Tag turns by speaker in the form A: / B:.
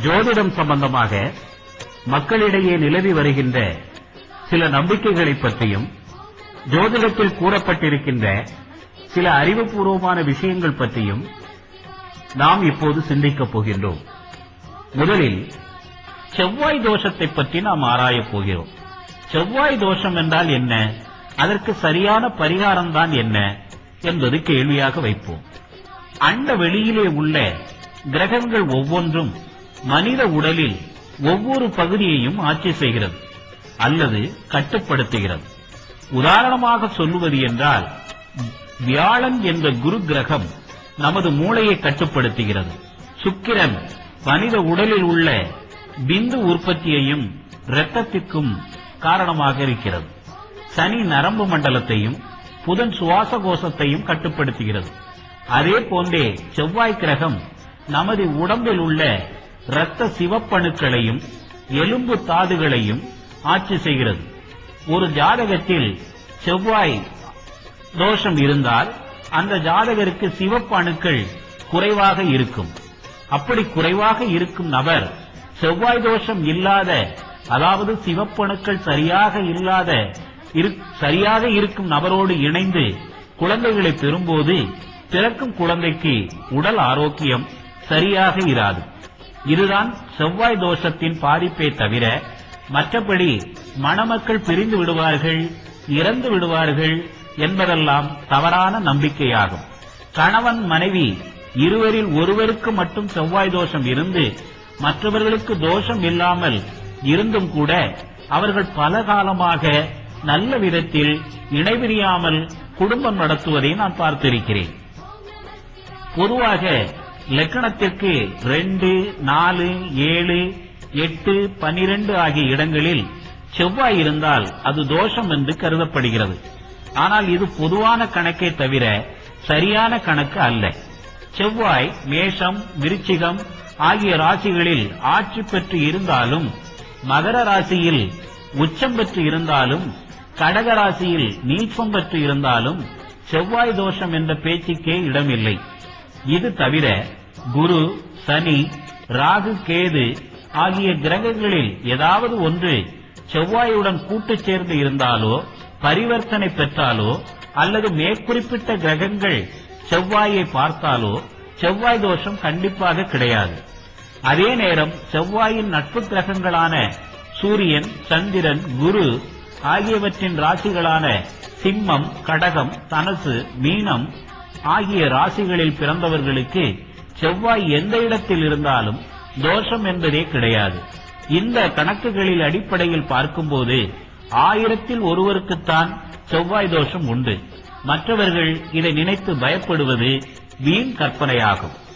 A: ஜோதிடம் சம்பந்தமாக மக்களிடையே நிலவி வருகின்ற சில நம்பிக்கைகளை பற்றியும் ஜோதிடத்தில் கூறப்பட்டிருக்கின்ற சில அறிவுபூர்வமான விஷயங்கள் பற்றியும் நாம் இப்போது சிந்திக்கப் போகின்றோம். முதலில் செவ்வாய் தோஷத்தை பற்றி நாம் ஆராயப் போகிறோம். செவ்வாய் தோஷம் என்றால் என்ன? அதற்கு சரியான பரிகாரம் தான் என்ன? என்பது கேள்வியாக வைப்போம். அண்ட வெளியிலே உள்ள கிரகங்கள் ஒவ்வொன்றும் மனித உடலில் ஒவ்வொரு பகுதியையும் ஆட்சி செய்கிறது அல்லது கட்டுப்படுத்துகிறது. உதாரணமாக சொல்லுவது என்றால் வியாழன் என்ற குரு கிரகம் நமது மூளையை கட்டுப்படுத்துகிறது. சுக்கிரன் மனித உடலில் உள்ள பிந்து உற்பத்தியையும் இரத்தத்திற்கும் காரணமாக இருக்கிறது. சனி நரம்பு மண்டலத்தையும் புதன் சுவாச கோஷத்தையும் கட்டுப்படுத்துகிறது. அதே போன்றே செவ்வாய் கிரகம் நமது உடம்பில் உள்ள இரத்த சிவப்பணுக்களையும் எலும்பு தாதுகளையும் ஆட்சி செய்கிறது. ஒரு ஜாதகத்தில் செவ்வாய் தோஷம் இருந்தால் அந்த ஜாதகருக்கு சிவப்பு அணுக்கள் குறைவாக இருக்கும். அப்படி குறைவாக இருக்கும் நபர் செவ்வாய் தோஷம் இல்லாத அதாவது சிவப்பணுக்கள் சரியாக இல்லாத சரியாக இருக்கும் நபரோடு இணைந்து குழந்தைகளை பெறும்போது பிறக்கும் குழந்தைக்கு உடல் ஆரோக்கியம் சரியாக இராது. இதுதான் செவ்வாய் தோஷத்தின் பாதிப்பே தவிர மற்றபடி மணமக்கள் பிரிந்து விடுவார்கள் இறந்து விடுவார்கள் என்பதெல்லாம் தவறான நம்பிக்கையாகும். கணவன் மனைவி இருவரில் ஒருவருக்கு மட்டும் செவ்வாய் தோஷம் இருந்து மற்றவர்களுக்கு தோஷம் இல்லாமல் இருந்தும் கூட அவர்கள் பல காலமாக நல்ல விதத்தில் இணைபிரியாமல் குடும்பம் நடத்துவதை நான் பார்த்திருக்கிறேன். பொதுவாக லக்கணத்திற்கு ரெண்டு நாலு ஏழு எட்டு பனிரெண்டு ஆகிய இடங்களில் செவ்வாய் இருந்தால் அது தோஷம் என்று கருதப்படுகிறது. ஆனால் இது பொதுவான கணக்கை தவிர சரியான கணக்கு அல்ல. செவ்வாய் மேஷம் விருச்சிகம் ஆகிய ராசிகளில் ஆட்சி பெற்று இருந்தாலும் மகர ராசியில் உச்சம் பெற்று இருந்தாலும் கடக ராசியில் நீச்சம் பெற்று இருந்தாலும் செவ்வாய் தோஷம் என்ற பேச்சுக்கே இடமில்லை. இது தவிர குரு சனி ராகு கேது ஆகிய கிரகங்களில் ஏதாவது ஒன்று செவ்வாயுடன் கூட்டு சேர்ந்து இருந்தாலோ பரிவர்த்தனை பெற்றாலோ அல்லது மேற்குறிப்பிட்ட கிரகங்கள் செவ்வாயை பார்த்தாலோ செவ்வாய் தோஷம் கண்டிப்பாக கிடையாது. அதே நேரம் செவ்வாயின் நட்பு கிரகங்களான சூரியன் சந்திரன் குரு ஆகியவற்றின் ராசிகளான சிம்மம் கடகம் தனசு மீனம் ஆகிய ராசிகளில் பிறந்தவர்களுக்கு செவ்வாய் எந்த இடத்தில் இருந்தாலும் தோஷம் என்பதே கிடையாது. இந்த கணக்குகளில் அடிப்படையில் பார்க்கும்போது ஆயிரத்தில் ஒருவருக்குத்தான் செவ்வாய் தோஷம் உண்டு. மற்றவர்கள் இதை நினைத்து பயப்படுவது வீண் கற்பனையாகும்.